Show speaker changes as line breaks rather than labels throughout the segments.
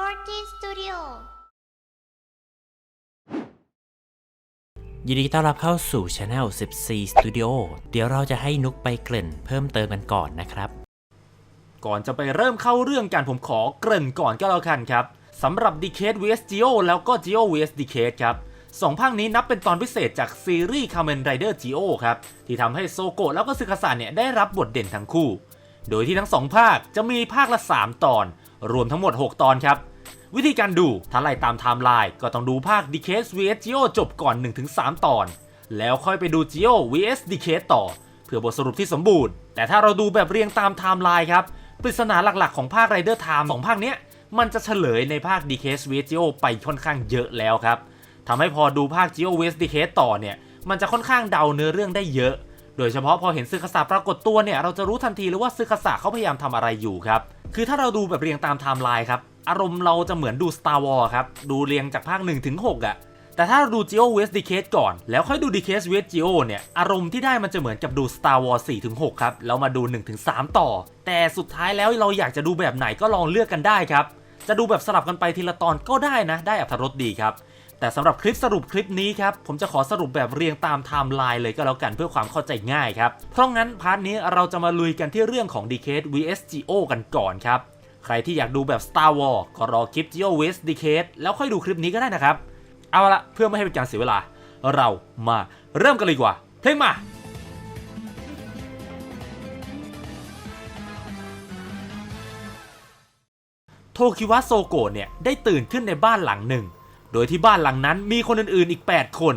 14 Studio
ยินดีต้อนรับเข้าสู่ช anel 14 Studio เดี๋ยวเราจะให้นุกไปเกริ่นเพิ่มเติมกันก่อนนะครับ
ก่อนจะไปเริ่มเข้าเรื่องกันผมขอเกริ่นก่อนก็แล้วกันครับสำหรับ Decade vs Geo แล้วก็ Geo vs Decade ครับสองภาคนี้นับเป็นตอนพิเศษจากซีรีส์ Kamen Rider Geo ครับ ที่ทำให้โซโกะแล้วก็ซึคาสะเนี่ยได้รับบทเด่นทั้งคู่ โดยที่ทั้งสองภาคจะมีภาคละ 3 ตอน รวมทั้งหมด 6 ตอนครับ วิธีการดูถ้าไล่ตามไทม์ไลน์ก็ต้องดูภาค Decade vs Geo จบก่อน 1-3 ตอน แล้วค่อยไปดู Geo vs Decade ต่อ เพื่อบทสรุปที่สมบูรณ์ แต่ถ้าเราดูแบบเรียงตามไทม์ไลน์ครับปริศนาหลักๆของภาค Rider Time สองภาคเนี้ยมันจะเฉลยในภาค Decade vs Geo ไปค่อนข้างเยอะแล้วครับทำให้พอดูภาค Geo vs Decade ต่อเนี่ยมันจะค่อนข้างเดาเนื้อเรื่องได้เยอะ โดยเฉพาะพอเห็นซึคาสะปรากฏตัวเนี่ยเราจะรู้ทันทีเลยว่าซึคาสะเขาพยายามทำอะไรอยู่ครับ คือถ้าเราดูแบบเรียงตามไทม์ไลน์ครับ อารมณ์เราจะเหมือนดู Star Wars ครับ ดูเรียงจากภาค 1 ถึง 6อะแต่ถ้าดู Geo vs Decade ก่อน แล้วค่อยดู Decade vs Geo เนี่ย อารมณ์ที่ได้มันจะเหมือนกับดู Star Wars 4ถึง6ครับ แล้วมาดู 1 ถึง 3 ต่อ แต่สุดท้ายแล้วเราอยากจะดูแบบไหนก็ลองเลือกกันได้ครับ จะดูแบบสลับกันไปทีละตอนก็ได้นะ ได้อรรถรสดีครับ แต่สำหรับคลิปสรุปคลิปนี้ครับ ผมจะขอสรุปแบบเรียงตามไทม์ไลน์เลยก็แล้วกันเพื่อความเข้าใจง่ายครับ เพราะงั้นพาร์ทนี้เราจะมาลุยกันที่เรื่องของ Decade vs Geo กันก่อนครับ ใครที่อยากดูแบบ Star Wars ก็รอคลิป Geo vs Decade แล้วค่อยดูคลิปนี้ก็ได้นะครับ เอาละเพื่อไม่ให้เป็นการเสียเวลา เรามาเริ่มกันเลยดีกว่า เพลงมาโทคิวะโซโกะเนี่ย ได้ตื่นขึ้นในบ้านหลังหนึ่ง โดยที่บ้านหลังนั้นมีคนอื่นๆอีก 8 คน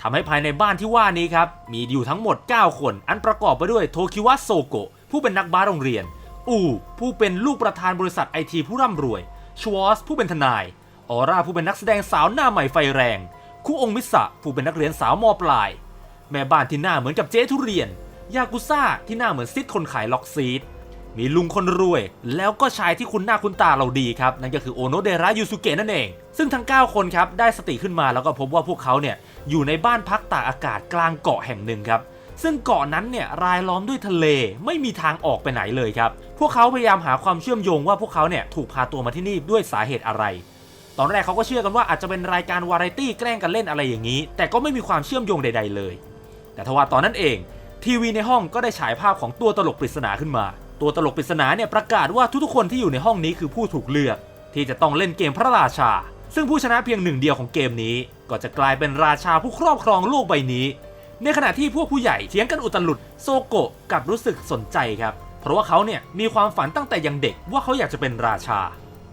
ทำให้ภายในบ้านที่ว่านี้ครับ มีอยู่ทั้งหมด 9 คน อันประกอบไปด้วยโทคิวะโซโกะผู้เป็นนักบาสโรงเรียน อูผู้เป็นลูกประธานบริษัทไอทีผู้ร่ำรวย ชวอสผู้เป็นทนาย ออร่าผู้เป็นนักแสดงสาวหน้าใหม่ไฟแรงคุองมิสะผู้เป็นนักเรียนสาวมปลาย แม่บ้านที่หน้าเหมือนกับเจ๊ทุเรียน ยากุซ่าที่หน้าเหมือนซิดคนขายล็อกซีด มีลุงคนรวย แล้วก็ชายที่คุณหน้าคุณตาเราดีครับ นั่นก็คือโอโนเดระยูสุเกะนั่นเอง ซึ่งทั้ง 9 คนครับได้สติขึ้นมาแล้วก็พบว่าพวกเขาเนี่ยอยู่ในบ้านพักตากอากาศกลางเกาะแห่งหนึ่งครับ ซึ่งเกาะนั้นเนี่ยรายล้อมด้วยทะเลไม่มีทางออกไปไหนเลยครับ พวกเขาพยายามหาความเชื่อมโยงว่าพวกเขาเนี่ยถูกพาตัวมาที่นี่ด้วยสาเหตุอะไร ตอนแรกเขาก็เชื่อกันว่าอาจจะเป็นรายการวาไรตี้แกล้งกันเล่นอะไรอย่างนี้ แต่ก็ไม่มีความเชื่อมโยงใด ๆ เลย แต่ทว่าตอนนั้นเอง ทีวีในห้องก็ได้ฉายภาพของตัวตลกปริศนาขึ้นมา ตัวตลกปริศนาเนี่ยประกาศว่าทุกๆคนที่อยู่ในห้องนี้คือผู้ถูกเลือก ที่จะต้องเล่นเกมพระราชา ซึ่งผู้ชนะเพียงหนึ่งเดียวของเกมนี้ ก็จะกลายเป็นราชาผู้ครอบครองโลกใบนี้ ในขณะที่พวกผู้ใหญ่เถียงกันอุตลุดโซโกะกลับรู้สึกสนใจครับ เพราะว่าเขาเนี่ยมีความฝันตั้งแต่ยังเด็กว่าเขาอยากจะเป็นราชา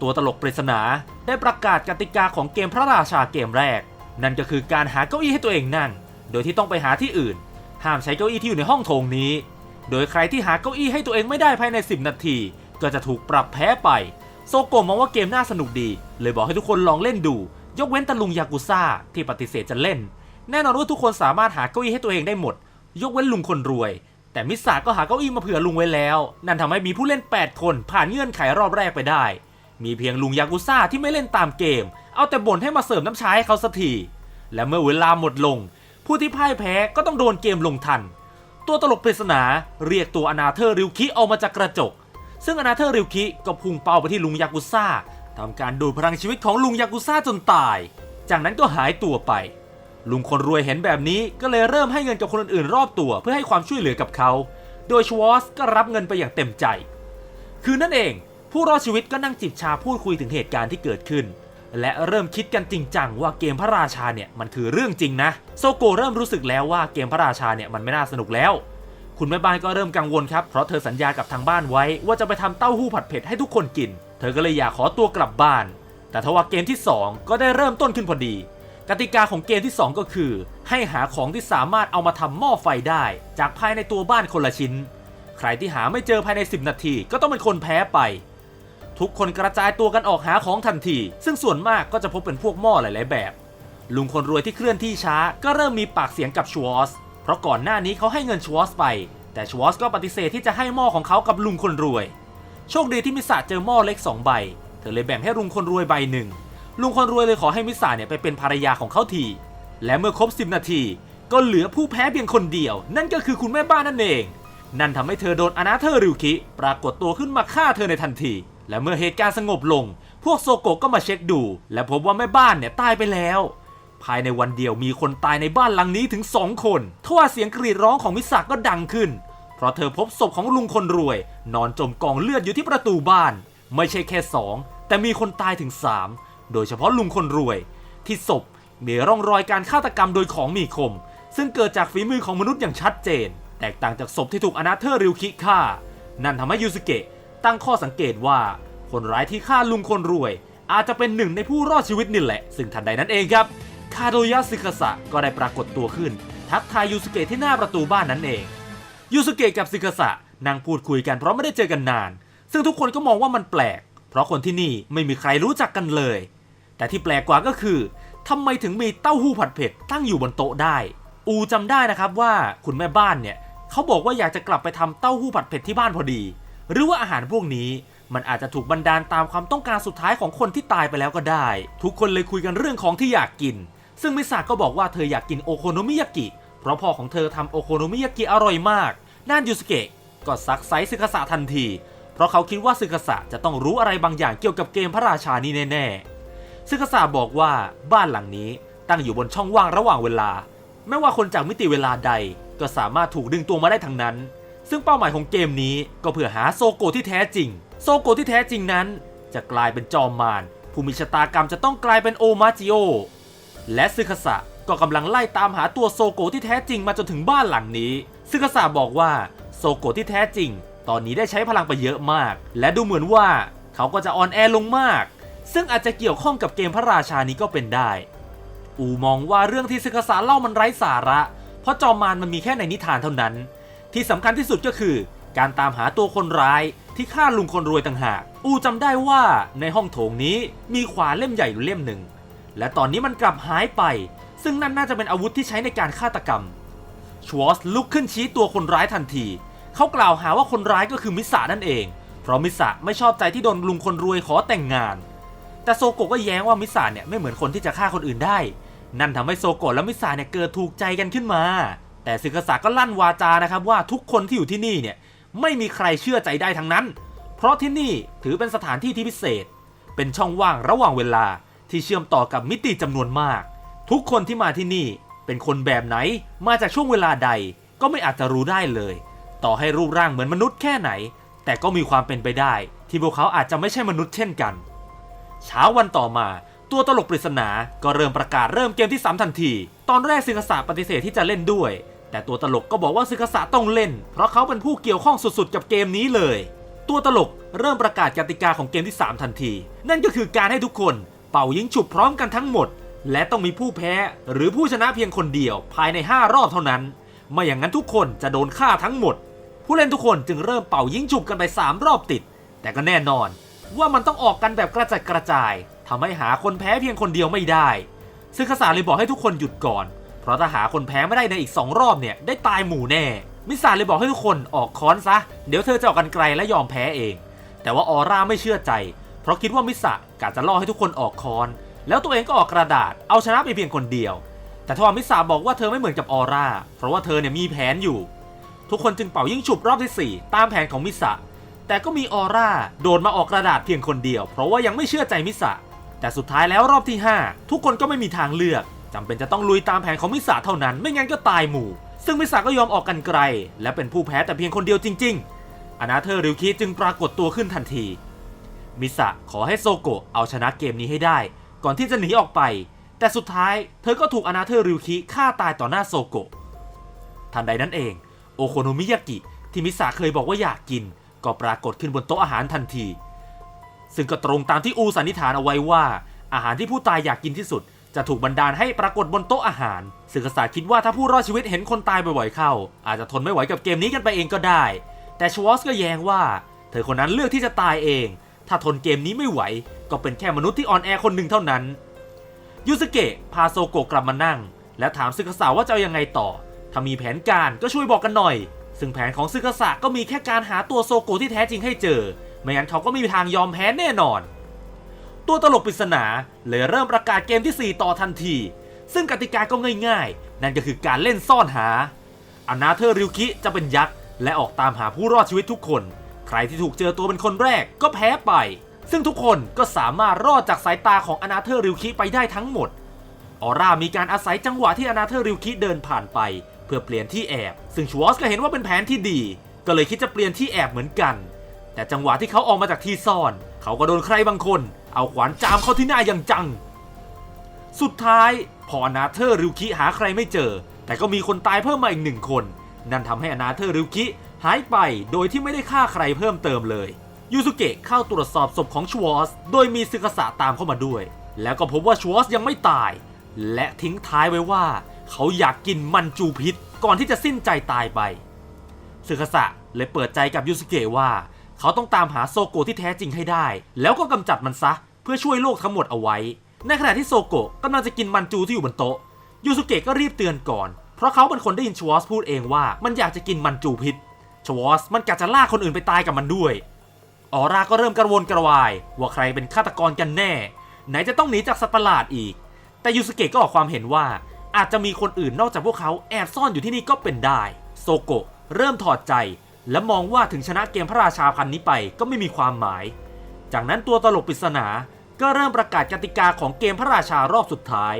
ตัวตลกปริศนาได้ประกาศกติกาของเกมพระราชาเกมแรก นั่นก็คือการหาเก้าอี้ให้ตัวเองนั่ง โดยที่ต้องไปหาที่อื่น ห้ามใช้เก้าอี้ที่อยู่ในห้องโถงนี้ โดยใครที่หาเก้าอี้ให้ตัวเองไม่ได้ภายใน 10 นาที ก็จะถูกปรับแพ้ไป โซโกะมองว่าเกมน่าสนุกดี เลยบอกให้ทุกคนลองเล่นดู ยกเว้นตะลุงยากุซ่าที่ปฏิเสธจะเล่น แน่นอนว่าทุกคนสามารถหาเก้าอี้ให้ตัวเองได้หมด ยกเว้นลุงคนรวย แต่มิสาก็หาเก้าอี้มาเผื่อลุงไว้แล้ว นั่นทำให้มีผู้เล่น 8 คนผ่านเงื่อนไขรอบแรกไปได้ มีเพียงลุงยากุซ่าที่ไม่เล่นตามเกม เอาแต่บ่นให้มาเสิร์ฟน้ำชาให้เขาสักทีและเมื่อเวลาหมดลง ผู้ที่พ่ายแพ้ก็ต้องโดนเกมลงทัน ตัวตลกปริศนาเรียกตัวอนาเธอร์ริวคิออกมาจากกระจก ซึ่งอนาเธอร์ริวคิก็พุ่งเป้าไปที่ลุงยากุซ่าทำการดูดพลังชีวิตของลุงยากุซ่าจนตาย จากนั้นก็หายตัวไป ลุงคนรวยเห็นแบบนี้ก็เลยเริ่มให้เงินกับคนอื่นๆรอบตัว เพื่อให้ความช่วยเหลือกับเขา โดยชวอสก็รับเงินไปอย่างเต็มใจ คืนนั่นเอง ผู้รอดชีวิตก็นั่งจิบชาพูดคุยถึงเหตุการณ์ที่เกิดขึ้น และเริ่มคิดกันจริงจังว่าเกมพระราชาเนี่ยมันคือเรื่องจริงนะ โซโกเริ่มรู้สึกแล้วว่าเกมพระราชาเนี่ยมันไม่น่าสนุกแล้ว คุณแม่บ้านก็เริ่มกังวลครับเพราะเธอสัญญากับทางบ้านไว้ ว่าจะไปทำเต้าหู้ผัดเผ็ดให้ทุกคนกิน เธอก็เลยอยากขอตัวกลับบ้าน แต่ทว่าเกมที่ 2 ก็ได้เริ่มต้นขึ้นพอดี กติกาของเกมที่ 2 ก็คือ ให้หาของที่สามารถเอามาทำหม้อไฟได้ จากภายในตัวบ้านคนละชิ้น ใครที่หาไม่เจอภายใน 10 นาทีก็ต้องเป็นคนแพ้ไป ทุกคนกระจายตัวกันออกหาของทันที ซึ่งส่วนมากก็จะพบเป็นพวกหม้อหลาย ๆ แบบ ลุงคนรวยที่เคลื่อนที่ช้า ก็เริ่มมีปากเสียงกับชวอสเพราะก่อนหน้านี้เขาให้เงินชวอสไป แต่ชวอสก็ปฏิเสธที่จะให้หม้อของเขากับลุงคนรวย โชคดีที่มิสซาเจอหม้อเล็ก2ใบ เธอเลยแบ่งให้ลุงคนรวยใบหนึ่ง ลุงคนรวยเลยขอให้มิสาเนี่ยไปเป็นภรรยาของเขาที และเมื่อครบ 10 นาที ก็เหลือผู้แพ้เพียงคนเดียว นั่นก็คือคุณแม่บ้านนั่นเอง นั่นทำให้เธอโดนอนาเธอริวคิปรากฏตัวขึ้นมาฆ่าเธอในทันที และเมื่อเหตุการณ์สงบลง พวกโซโกก็มาเช็คดู และพบว่าแม่บ้านเนี่ยตายไปแล้วภายในวันเดียวมีคนตายในบ้านหลังนี้ถึงสองคนทว่าเสียงกรีดร้องของมิสาก็ดังขึ้น เพราะเธอพบศพของลุงคนรวย นอนจมกองเลือดอยู่ที่ประตูบ้าน ไม่ใช่แค่สองแต่มีคนตายถึงสาม โดยเฉพาะลุงคนรวย ที่ศพมีร่องรอยการฆาตกรรมโดยของมีคม ซึ่งเกิดจากฝีมือของมนุษย์อย่างชัดเจน แตกต่างจากศพที่ถูกอนาเธอร์ริวคิฆ่า นั่นทำให้ยูสุเกะตั้งข้อสังเกตว่า คนร้ายที่ฆ่าลุงคนรวย อาจจะเป็นหนึ่งในผู้รอดชีวิตนี่แหละ ซึ่งทันใดนั้นเองครับคาโดยะซึคาสะก็ได้ปรากฏตัวขึ้น ทักทายยูสุเกะที่หน้าประตูบ้านนั้นเองยูสุเกะกับซึคาสะนั่งพูดคุยกันเพราะไม่ได้เจอกันนาน ซึ่งทุกคนก็มองว่ามันแปลก เพราะคนที่นี่ไม่มีใครรู้จักกันเลย แต่ที่แปลกกว่าก็คือทำไมถึงมีเต้าหู้ผัดเผ็ดตั้งอยู่บนโต๊ะได้ อูจำได้นะครับว่าคุณแม่บ้านเนี่ยเขาบอกว่าอยากจะกลับไปทำเต้าหู้ผัดเผ็ดที่บ้านพอดี หรือว่าอาหารพวกนี้มันอาจจะถูกบันดาลตามความต้องการสุดท้ายของคนที่ตายไปแล้วก็ได้ ทุกคนเลยคุยกันเรื่องของที่อยากกิน ซึ่งมิสาก็บอกว่าเธออยากกินโอโคโนมิยากิ เพราะพ่อของเธอทำโอโคโนมิยากิอร่อยมากด้านยูสเกะก็ซักไซส์ซึคาสะทันที เพราะเขาคิดว่าซึคาสะจะต้องรู้อะไรบางอย่างเกี่ยวกับเกมพระราชานี้แน่ๆ ซึคาสะบอกว่าบ้านหลังนี้ตั้งอยู่บนช่องว่างระหว่างเวลา ไม่ว่าคนจากมิติเวลาใดก็สามารถถูกดึงตัวมาได้ทั้งนั้น ซึ่งเป้าหมายของเกมนี้ก็เพื่อหาโซโกที่แท้จริง โซโกที่แท้จริงนั้น จะกลายเป็นจอมมารผู้มีชะตากรรมจะต้องกลายเป็นโอมาจิโอ และซึคาสะก็กำลังไล่ตามหาตัวโซโกที่แท้จริงมาจนถึงบ้านหลังนี้ซึคาสะบอกว่าโซโกที่แท้จริง ตอนนี้ได้ใช้พลังไปเยอะมาก และดูเหมือนว่าเขาก็จะอ่อนแอลงมาก ซึ่งอาจจะเกี่ยวข้องกับเกมพระราชานี้ก็เป็นได้ อูมองว่าเรื่องที่ซึคาเล่ามันไร้สาระ เพราะจอมมารมันมีแค่ในนิทานเท่านั้น ที่สำคัญที่สุดก็คือ การตามหาตัวคนร้ายที่ฆ่าลุงคนรวยต่างหาก อูจำได้ว่าในห้องโถงนี้มีขวานเล่มใหญ่อยู่เล่มหนึ่ง และตอนนี้มันกลับหายไป ซึ่งนั่นน่าจะเป็นอาวุธที่ใช้ในการฆาตกรรม ชวอสลุกขึ้นชี้ตัวคนร้ายทันที เขากล่าวหาว่าคนร้ายก็คือมิสานั่นเอง เพราะมิสาไม่ชอบใจที่โดนลุงคนรวยขอแต่งงาน แต่โซโกะก็แย้งว่ามิสาเนี่ยไม่เหมือนคนที่จะฆ่าคนอื่นได้ นั่นทำให้โซโกะและมิสาเนี่ยเกิดถูกใจกันขึ้นมา แต่ซึกาสะก็ลั่นวาจานะครับว่าทุกคนที่อยู่ที่นี่เนี่ยไม่มีใครเชื่อใจได้ทั้งนั้น เพราะที่นี่ถือเป็นสถานที่ที่พิเศษ เป็นช่องว่างระหว่างเวลาที่เชื่อมต่อกับมิติจำนวนมาก ทุกคนที่มาที่นี่เป็นคนแบบไหน มาจากช่วงเวลาใดก็ไม่อาจจะรู้ได้เลย ต่อให้รูปร่างเหมือนมนุษย์แค่ไหน แต่ก็มีความเป็นไปได้ ที่พวกเขาอาจจะไม่ใช่มนุษย์เช่นกัน เช้าวันต่อมา ตัวตลกปริศนาก็เริ่มประกาศเริ่มเกมที่ 3 ทันที ตอนแรกซึกษาปฏิเสธที่จะเล่นด้วย แต่ตัวตลกก็บอกว่าซึกษาต้องเล่น เพราะเขาเป็นผู้เกี่ยวข้องสุดๆ กับเกมนี้เลย ตัวตลกเริ่มประกาศกติกาของเกมที่ 3 ทันที นั่นก็คือการให้ทุกคน เป่ายิงฉุบพร้อมกันทั้งหมด และต้องมีผู้แพ้หรือผู้ชนะเพียงคนเดียว ภายใน 5 รอบเท่านั้นไม่อย่างนั้นทุกคนจะโดนฆ่าทั้งหมด ผู้เล่นทุกคนจึงเริ่มเป่ายิงฉุบกันไป 3 รอบติด แต่ก็แน่นอน ว่ามันต้องออกกันแบบกระจัดกระจายทำให้หาคนแพ้เพียงคนเดียวไม่ได้ ซึ่งข้าสาเลยบอกให้ทุกคนหยุดก่อน เพราะถ้าหาคนแพ้ไม่ได้ในอีก 2 รอบเนี่ยได้ตายหมู่แน่ มิสาเลยบอกให้ทุกคนออกค้อนซะ เดี๋ยวเธอจะออกกันไกลและยอมแพ้เอง แต่ว่าออร่าไม่เชื่อใจ เพราะคิดว่ามิสะกะจะล่อให้ทุกคนออกค้อน แล้วตัวเองก็ออกกระดาษ เอาชนะไปเพียงคนเดียว แต่ทว่ามิสาบอกว่าเธอไม่เหมือนกับออร่า เพราะว่าเธอเนี่ยมีแผนอยู่ ทุกคนจึงเป่ายิ่งฉุบรอบที่ 4 ตามแผนของมิสะ แต่ก็มีออร่าโดนมาออกกระดาษเพียงคนเดียว เพราะว่ายังไม่เชื่อใจมิสะแต่สุดท้ายแล้วรอบที่ 5 ทุกคนก็ไม่มีทางเลือกจำเป็นจะต้องลุยตามแผนของมิสะเท่านั้น ไม่งั้นก็ตายหมู่ ซึ่งมิสะก็ยอมออกกันไกล และเป็นผู้แพ้แต่เพียงคนเดียวจริง ๆ อนาเธอริวคิจึงปรากฏตัวขึ้นทันที มิสะขอให้โซโกะเอาชนะเกมนี้ให้ได้ ก่อนที่จะหนีออกไป แต่สุดท้ายเธอก็ถูกอนาเธอริวคิฆ่าตายต่อหน้าโซโกะทันใดนั้นเอง โอโคโนมิยากิที่มิสาเคยบอกว่าอยากกิน ก็ปรากฏขึ้นบนโต๊ะอาหารทันที ซึ่งก็ตรงตามที่อูสันนิษฐานเอาไว้ว่า อาหารที่ผู้ตายอยากกินที่สุด จะถูกบันดาลให้ปรากฏบนโต๊ะอาหาร ซึ่งกษัตริย์คิดว่าถ้าผู้รอดชีวิตเห็นคนตายบ่อยๆเข้า อาจจะทนไม่ไหวกับเกมนี้กันไปเองก็ได้ แต่ชวอสก็แย้งว่า เธอคนนั้นเลือกที่จะตายเอง ถ้าทนเกมนี้ไม่ไหว ก็เป็นแค่มนุษย์ที่อ่อนแอคนหนึ่งเท่านั้นยูสเกะพาโซโกะกลับมานั่ง และถามซึกษาว่าจะเอายังไงต่อ ถ้ามีแผนการก็ช่วยบอกกันหน่อย ซึ่งแผนของซึกษะก็มีแค่การหาตัวโซโกที่แท้จริงให้เจอ ไม่งั้นเขาก็ไม่มีทางยอมแพ้แน่นอน ตัวตลกปริศนาเลยเริ่มประกาศเกมที่ 4 ต่อทันที ซึ่งกติกาก็ง่ายๆ นั่นก็คือการเล่นซ่อนหาอนาเธอร์ริวคิจะเป็นยักษ์และออกตามหาผู้รอดชีวิตทุกคน ใครที่ถูกเจอตัวเป็นคนแรกก็แพ้ไป ซึ่งทุกคนก็สามารถรอดจากสายตาของอนาเธอร์ริวคิไปได้ทั้งหมดออร่ามีการอาศัยจังหวะที่อนาเธอร์ริวคิเดินผ่านไป เพื่อเปลี่ยนที่แอบ ซึ่งชวอสก็เห็นว่าเป็นแผนที่ดี ก็เลยคิดจะเปลี่ยนที่แอบเหมือนกัน แต่จังหวะที่เขาออกมาจากที่ซ่อน เขาก็โดนใครบางคน เอาขวานจามเข้าที่หน้าอย่างจัง สุดท้ายพออนาเธอร์ริวคิหาใครไม่เจอ แต่ก็มีคนตายเพิ่มมาอีกหนึ่งคน นั่นทำให้อนาเธอร์ริวคิหายไปโดยที่ไม่ได้ฆ่าใครเพิ่มเติมเลยยูสุเกะเข้าตรวจสอบศพของชวอสโดยมีซึกษะตามเข้ามาด้วย แล้วก็พบว่าชวอสยังไม่ตาย และทิ้งท้ายไว้ว่า เขาอยากกินมันจูพิษ ก่อนที่จะสิ้นใจตายไปซึกษะเลยเปิดใจกับยูสุเกะว่า เขาต้องตามหาโซโกะที่แท้จริงให้ได้ แล้วก็กำจัดมันซะ เพื่อช่วยโลกทั้งหมดเอาไว้ ในขณะที่โซโกะกำลังจะกินมันจูที่อยู่บนโต๊ะยูสุเกะก็รีบเตือนก่อน เพราะเขาเป็นคนได้ยินชวอสพูดเองว่ามันอยากจะกินมันจูพิษชวอสมันกะจะลากคนอื่นไปตายกับมันด้วยออร่าก็เริ่มกระวนกระวาย ว่าใครเป็นฆาตกรกันแน่ ไหนจะต้องหนีจากสัตว์ประหลาดอีก แต่ยูสเกะก็ออกความเห็นว่า อาจจะมีคนอื่นนอกจากพวกเขาแอบซ่อนอยู่ที่นี่ก็เป็นได้ โซโกะเริ่มถอดใจ และมองว่าถึงชนะเกมพระราชาพันนี้ไปก็ไม่มีความหมาย จากนั้นตัวตลกปริศนาก็เริ่มประกาศกติกาของเกมพระราชารอบสุดท้าย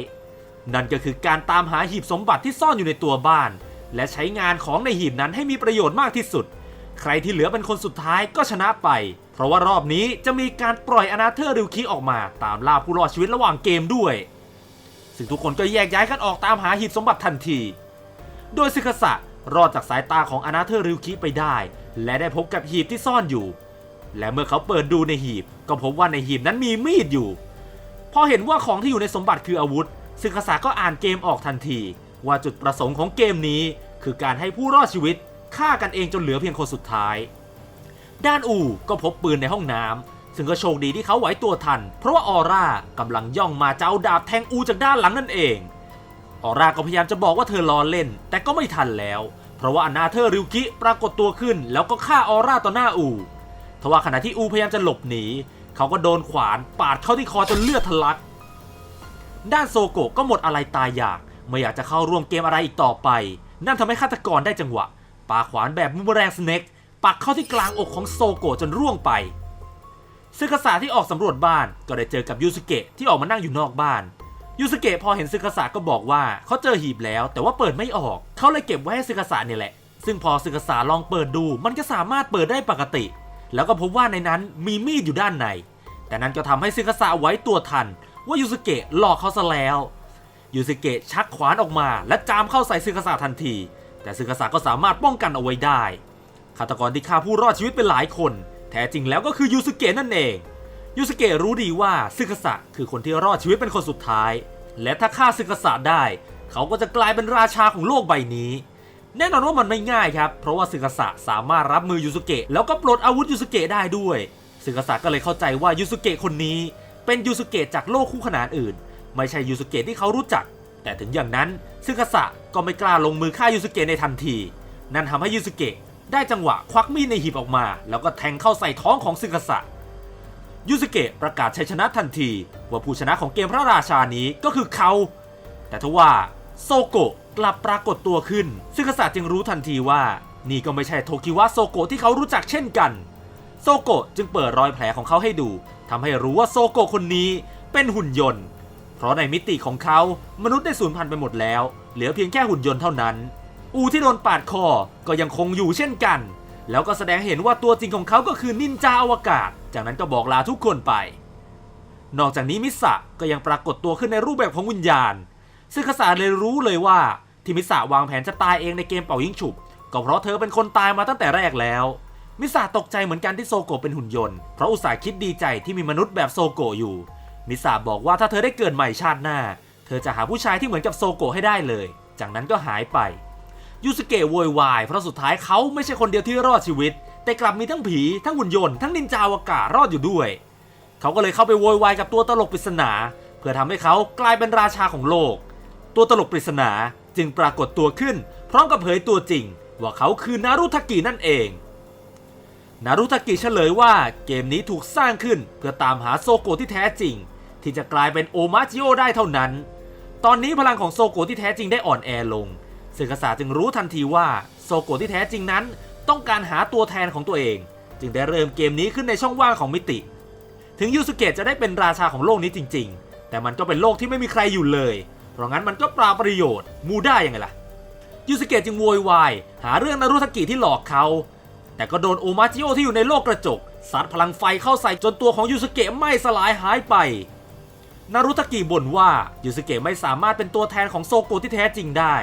นั่นก็คือการตามหาหีบสมบัติที่ซ่อนอยู่ในตัวบ้าน และใช้งานของในหีบนั้นให้มีประโยชน์มากที่สุด ใครที่เหลือเป็นคนสุดท้ายก็ชนะไป เพราะว่ารอบนี้จะมีการปล่อยอนาเธอร์ริวคิออกมา ตามล่าผู้รอดชีวิตระหว่างเกมด้วย ซึ่งทุกคนก็แยกย้ายกันออกตามหาหีบสมบัติทันที โดยซึคาสะรอดจากสายตาของอนาเธอร์ริวคิไปได้ และได้พบกับหีบที่ซ่อนอยู่ และเมื่อเขาเปิดดูในหีบ ก็พบว่าในหีบนั้นมีมีดอยู่ พอเห็นว่าของที่อยู่ในสมบัติคืออาวุธ ซึคาสะก็อ่านเกมออกทันที ว่าจุดประสงค์ของเกมนี้ คือการให้ผู้รอดชีวิตฆ่ากันเองจนเหลือเพียงคนสุดท้าย ด้านอูก็พบปืนในห้องน้ำ ซึ่งก็โชคดีที่เขาไหวตัวทัน เพราะว่าออร่ากำลังย่องมาจะเอาดาบแทงอูจากด้านหลังนั่นเอง ออร่าก็พยายามจะบอกว่าเธอล้อเล่น แต่ก็ไม่ทันแล้ว เพราะว่าอนาเธอริวกิปรากฏตัวขึ้น แล้วก็ฆ่าออร่าต่อหน้าอูทว่าขณะที่อูพยายามจะหลบหนีเขาก็โดนขวานปาดเข้าที่คอจนเลือดทะลัก ด้านโซโกะก็หมดอะไรตายอยาก ไม่อยากจะเข้าร่วมเกมอะไรอีกต่อไป นั่นทำให้ฆาตกรได้จังหวะปาขวานแบบมูมแรงสเน็กปักเข้าที่กลางอกของโซโกะจนร่วงไป ซึกษาที่ออกสำรวจบ้านก็ได้เจอกับยูสเกะที่ออกมานั่งอยู่นอกบ้านยูสเกะพอเห็นซึกษาก็บอกว่าเขาเจอหีบแล้ว แต่ว่าเปิดไม่ออก เขาเลยเก็บไว้ให้ซึกษาเนี่ยแหละ ซึ่งพอซึกษาลองเปิดดู มันก็สามารถเปิดได้ปกติ แล้วก็พบว่าในนั้นมีมีดอยู่ด้านใน แต่นั้นก็ทำให้ซึกษาไว้ตัวทัน ว่ายูสเกะหลอกเขาซะแล้วยูสเกะชักขวานออกมา และจามเข้าใส่ซึกษาทันที แต่ซึกษาก็สามารถป้องกันเอาไว้ได้ฆาตกรที่ฆ่าผู้รอดชีวิตไปหลายคน แท้จริงแล้วก็คือยูสเกะนั่นเองยูสเกะรู้ดีว่าซึกษะคือคนที่รอดชีวิตเป็นคนสุดท้าย และถ้าฆ่าซึกษะได้ เขาก็จะกลายเป็นราชาของโลกใบนี้ แน่นอนว่ามันไม่ง่ายครับ เพราะว่าซึกษะสามารถรับมือยูสเกะแล้วก็ปลดอาวุธยูสเกะได้ด้วยซึกษะก็เลยเข้าใจว่ายูสเกะคนนี้ เป็นยูสเกะจากโลกคู่ขนานอื่น ไม่ใช่ยูสเกะที่เขารู้จัก แต่ถึงอย่างนั้นซึกษะก็ไม่กล้าลงมือฆ่ายูสเกะในทันที นั่นทำให้ยูสเกะ ได้จังหวะควักมีดในหีบออกมา แล้วก็แทงเข้าใส่ท้องของซึกษะยูสเกะประกาศชัยชนะทันที ว่าผู้ชนะของเกมพระราชานี้ก็คือเขา แต่ทว่าโซโกะกลับปรากฏตัวขึ้น ซึกษัตริย์จึงรู้ทันทีว่า นี่ก็ไม่ใช่โทคิวะโซโกะที่เขารู้จักเช่นกัน โซโกะจึงเปิดรอยแผลของเขาให้ดูทำให้รู้ว่าโซโกะคนนี้เป็นหุ่นยนต์ เพราะในมิติของเขามนุษย์ได้สูญพันธุ์ไปหมดแล้ว เหลือเพียงแค่หุ่นยนต์เท่านั้น อูที่โดนปาดคอก็ยังคงอยู่เช่นกัน แล้วก็แสดงเห็นว่าตัวจริงของเขาก็คือนินจาอวกาศ จากนั้นก็บอกลาทุกคนไป นอกจากนี้มิสะก็ยังปรากฏตัวขึ้นในรูปแบบของวิญญาณ ซึ่งคาสาเลยรู้เลยว่าที่มิสะวางแผนจะตายเองในเกมเป่ายิงฉุบ ก็เพราะเธอเป็นคนตายมาตั้งแต่แรกแล้ว มิสะตกใจเหมือนกันที่โซโกเป็นหุ่นยนต์ เพราะอุตส่าห์คิดดีใจที่มีมนุษย์แบบโซโกอยู่ มิสะบอกว่าถ้าเธอได้เกิดใหม่ชาติหน้า เธอจะหาผู้ชายที่เหมือนกับโซโกให้ได้เลย จากนั้นก็หายไป ยูสเกะโวยวาย เพราะสุดท้ายเขาไม่ใช่คนเดียวที่รอดชีวิต แต่กลับมีทั้งผีทั้งหุ่นยนต์ทั้งนินจาอวกาศรอดอยู่ด้วย เขาก็เลยเข้าไปโวยวายกับตัวตลกปริศนา เพื่อทำให้เขากลายเป็นราชาของโลก ตัวตลกปริศนาจึงปรากฏตัวขึ้น พร้อมกับเผยตัวจริง ว่าเขาคือนารุทากินั่นเองนารุทากิเฉลยว่าเกมนี้ถูกสร้างขึ้นเพื่อตามหาโซโกที่แท้จริง ที่จะกลายเป็นโอมาจิโอได้เท่านั้น ตอนนี้พลังของโซโกที่แท้จริงได้อ่อนแอลง ซึ่งกษัตริย์จึงรู้ทันทีว่าโซโกะที่แท้จริงนั้น ต้องการหาตัวแทนของตัวเอง จึงได้เริ่มเกมนี้ขึ้นในช่องว่างของมิติ ถึงยูสุเกะจะได้เป็นราชาของโลกนี้จริง ๆ แต่มันก็เป็นโลกที่ไม่มีใครอยู่เลย เพราะงั้นมันก็ปราประโยชน์มูได้ยังไงล่ะยูสุเกะจึงโวยวายหาเรื่องนารุทากิที่หลอกเขา แต่ก็โดนโอมาจิโอที่อยู่ในโลกกระจกซัดพลังไฟเข้าใส่จนตัวของยูสุเกะไหม้สลายหายไปนารุทากิบ่นว่ายูสุเกะไม่สามารถเป็นตัวแทนของโซโกะที่แท้จริงได้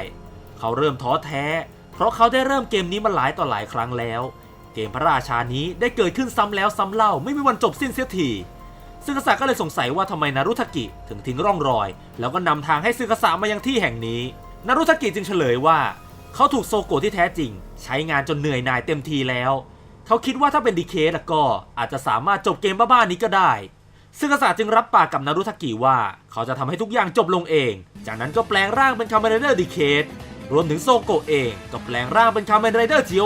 เขาเริ่มท้อแท้ เพราะเขาได้เริ่มเกมนี้มาหลายต่อหลายครั้งแล้ว เกมพระราชานี้ได้เกิดขึ้นซ้ำแล้วซ้ำเล่าไม่มีวันจบสิ้นเสียทีซึกษะก็เลยสงสัยว่าทำไมนารุทากิถึงทิ้งร่องรอย แล้วก็นำทางให้ซึกษะมายังที่แห่งนี้นารุทากิจึงเฉลยว่า เขาถูกโซโกะที่แท้จริง ใช้งานจนเหนื่อยหน่ายเต็มทีแล้ว เขาคิดว่าถ้าเป็นดีเคสล้วก็อาจจะสามารถจบเกมบ้าๆนี้ก็ได้ซึ่งกษัตริย์จึงรับปากกับนารุทากิว่า เขาจะทำให้ทุกอย่างจบลงเอง จากนั้นก็แปลงร่างเป็นคาเมนไรเดอร์ดีเคส รวมถึงโซโกะเองก็แปลงร่างเป็นคาเมนไรเดอร์จิโอ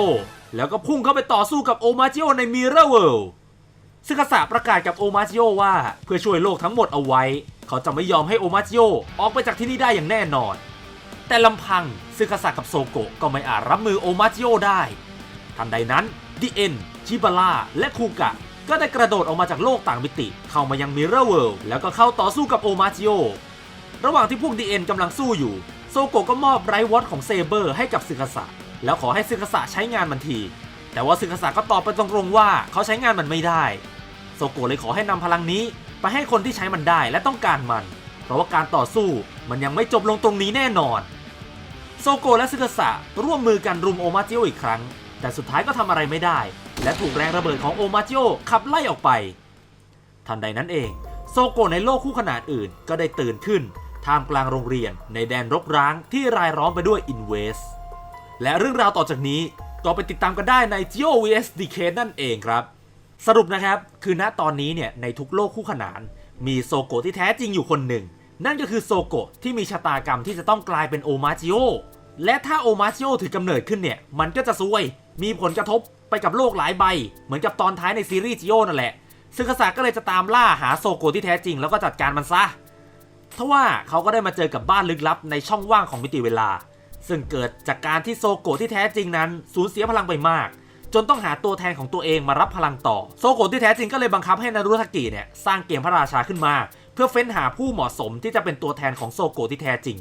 แล้วก็พุ่งเข้าไปต่อสู้กับโอมาจิโอในมิเรอร์เวิลด์ซึ่งกษัตริย์ประกาศกับโอมาจิโอว่าเพื่อช่วยโลกทั้งหมดเอาไว้ เขาจะไม่ยอมให้โอมาจิโอออกไปจากที่นี่ได้อย่างแน่นอน แต่ลำพังซึกษัตริย์กับโซโกะก็ไม่อาจรับมือโอมาจิโอได้ทันใดนั้นดิเอ็นชิบาร่าและคูกะก็ได้กระโดดออกมาจากโลกต่างมิติ เข้ามายังมิเรอร์เวิลด์แล้วก็เข้าต่อสู้กับโอมาจิโอระหว่างที่พวกดีเอ็นกำลังสู้อยู่ โซโกะก็มอบไรวอตของเซเบอร์ให้กับซึกษะแล้วขอให้ซึกษะใช้งานมันที แต่ว่าซึกษะก็ตอบไปตรงๆว่าเขาใช้งานมันไม่ได้ โซโกะเลยขอให้นำพลังนี้ไปให้คนที่ใช้มันได้และต้องการมัน เพราะว่าการต่อสู้มันยังไม่จบลงตรงนี้แน่นอน โซโกะและซึกษะร่วมมือกันรุมโอมาจิโออีกครั้ง แต่สุดท้ายก็ทำอะไรไม่ได้ และถูกแรงระเบิดของโอมาจิโอขับไล่ออกไป ทันใดนั้นเอง โซโกะในโลกคู่ขนานอื่นก็ได้ตื่นขึ้น ท่ามกลางโรงเรียนในแดนรกร้างที่รายล้อมไปด้วยอินเวส และเรื่องราวต่อจากนี้ก็ไปติดตามกันได้ใน Geo vs Decade นั่นเองครับ สรุปนะครับ คือณตอนนี้เนี่ยในทุกโลกคู่ขนาน มีโซโกะที่แท้จริงอยู่คนหนึ่ง นั่นก็คือโซโกะที่มีชะตากรรมที่จะต้องกลายเป็นโอมาจิโอและถ้าโอมาจิโอถือกำเนิดขึ้นเนี่ย มันก็จะซวย มีผลกระทบไปกับโลกหลายใบ เหมือนกับตอนท้ายในซีรีส์จิโอนั่นแหละซึ่งกษัตริย์ก็เลยจะตามล่าหาโซโกะที่แท้จริงแล้วก็จัดการมันซะ ทว่าเขาก็ได้มาเจอกับบ้านลึกลับในช่องว่างของมิติเวลา ซึ่งเกิดจากการที่โซโกะที่แท้จริงนั้น สูญเสียพลังไปมาก จนต้องหาตัวแทนของตัวเองมารับพลังต่อ โซโกะที่แท้จริงก็เลยบังคับให้นารุทากิเนี่ยสร้างเกมพระราชาขึ้นมา เพื่อเฟ้นหาผู้เหมาะสมที่จะเป็นตัวแทนของโซโกะที่แท้จริง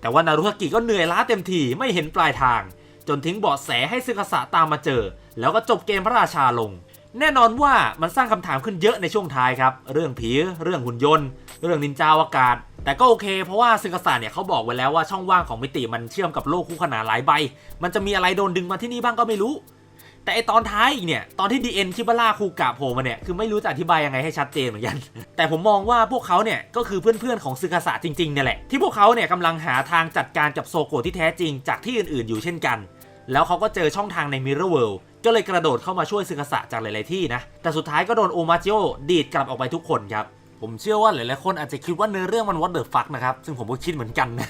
แต่ว่านารุทากิก็เหนื่อยล้าเต็มทีไม่เห็นปลายทาง จนทิ้งเบาะแสให้ซึกษะตามมาเจอ แล้วก็จบเกมพระราชาลงแน่นอนว่ามันสร้างคำถามขึ้นเยอะในช่วงท้ายครับ เรื่องผี เรื่องหุ่นยนต์ เรื่องนินจาอวกาศ แต่ก็โอเคเพราะว่าซึกษะเนี่ยเขาบอกไว้แล้วว่าช่องว่างของมิติมันเชื่อมกับโลกคู่ขนานหลายใบ มันจะมีอะไรโดนดึงมาที่นี่บ้างก็ไม่รู้ แต่ไอตอนท้ายอีกเนี่ยตอนที่ดีเอ็นคิบาร่าคูกะโผล่มาเนี่ยคือไม่รู้จะอธิบายยังไงให้ชัดเจนเหมือนกัน แต่ผมมองว่าพวกเขาเนี่ยก็คือเพื่อนๆของซึกษะจริงๆเนี่ยแหละที่พวกเขาเนี่ยกำลังหาทางจัดการกับโซโกะที่แท้จริงจากที่อื่นๆอยู่เช่นกัน แล้วเขาก็เจอช่องทางใน Mirror World ก็เลยกระโดดเข้ามาช่วยซึกษะจากหลายๆที่นะแต่สุดท้ายก็โดนโอมาจิโอดีดกลับออกไปทุกคนครับ ผมเชื่อว่าหลายๆคนอาจจะคิดว่าเนื้อเรื่องมัน what the fuck นะครับ ซึ่งผมก็คิดเหมือนกันนะ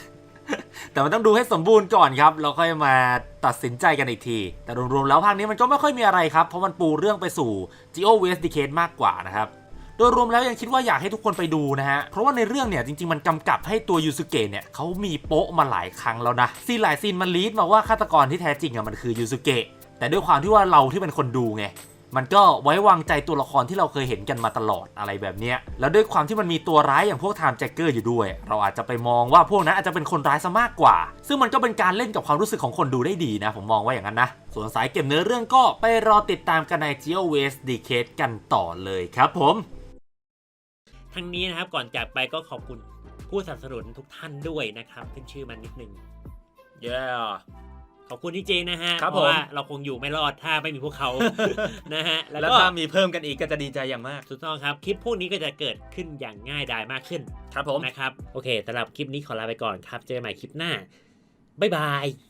แต่มันต้องดูให้สมบูรณ์ก่อนครับแล้วค่อยมาตัดสินใจกันอีกที แต่รวมๆแล้วภาคนี้มันก็ไม่ค่อยมีอะไรครับ เพราะมันปูเรื่องไปสู่ Geo vs Decade มากกว่านะครับโดยรวมแล้วยังคิดว่าอยากให้ทุกคนไปดูนะฮะ เพราะว่าในเรื่องเนี่ยจริงๆมันกำกับให้ตัวยูสุเกะเนี่ยเขามีโป๊ะมาหลายครั้งแล้วนะ ซีหลายซีนมันลีดมาว่าฆาตกรที่แท้จริงอะมันคือยูสุเกะแต่ด้วยความที่ว่าเราที่เป็นคนดูไง มันก็ไว้วางใจตัวละครที่เราเคยเห็นกันมาตลอดอะไรแบบเนี้ยแล้วด้วยความที่มันมีตัวร้ายอย่างพวกไทม์แจ็คเกอร์อยู่ด้วย เราอาจจะไปมองว่าพวกนั้นอาจจะเป็นคนร้ายซะมากกว่า ซึ่งมันก็เป็นการเล่นกับความรู้สึกของคนดูได้ดีนะ ผมมองว่าอย่างนั้นนะ ส่วนสายเก็บเนื้อเรื่องก็ไปรอติดตามกันใน Geo West Decade กันต่อเลยครับผม
ทั้งนี้นะครับก่อนจากไปก็ขอบคุณผู้สนับสนุนทุกท่านด้วยนะครับขึ้นชื่อมันนิดนึง
yeah
ขอบคุณจริงๆนะฮะ
ครับ
เพราะว่า
ผม
เราคงอยู่ไม่รอดถ้าไม่มีพวกเขา นะฮะแล้ว
แล้ว
ก็
ถ้ามีเพิ่มกันอีกก็จะดีใจอย่างมาก
ถูกต้องครับ คลิปพวกนี้ก็จะเกิดขึ้นอย่างง่ายดายมากขึ้น
ครับผม
นะครับ โอเคสำหรับคลิปนี้ขอลาไปก่อนครับ เจอกันใหม่คลิปหน้า บ๊ายบาย